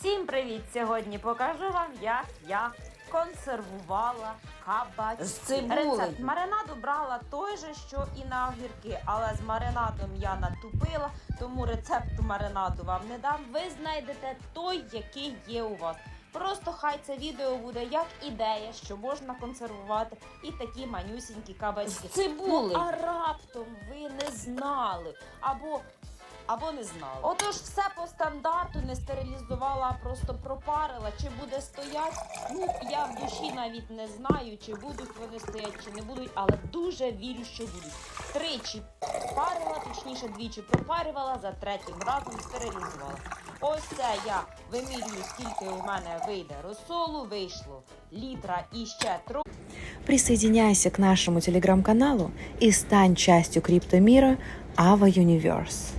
Всім привіт! Сьогодні покажу вам, як я консервувала кабачки. З цибулею. Рецепт маринаду брала той же, що і на огірки, але з маринадом я натупила, тому рецепту маринаду вам не дам. Ви знайдете той, який є у вас. Просто хай це відео буде як ідея, що можна консервувати і такі манюсінькі кабачки. З цибулею. Ну, а раптом ви не знали або або не знала. Отож, все по стандарту не стерилізувала, а просто пропарила. Чи буде стоять? Ну я в душі навіть не знаю, чи будуть вони стоять, чи не будуть, але дуже вірю, що будуть. Тричі парила, точніше двічі пропарювала, за третім разом стерилізувала. Ось це я вимірюю, скільки у мене вийде розсолу. Вийшло літра і ще трохи. Присоединяйся к нашему телеграм-каналу и стань частью криптомира Ava Universe.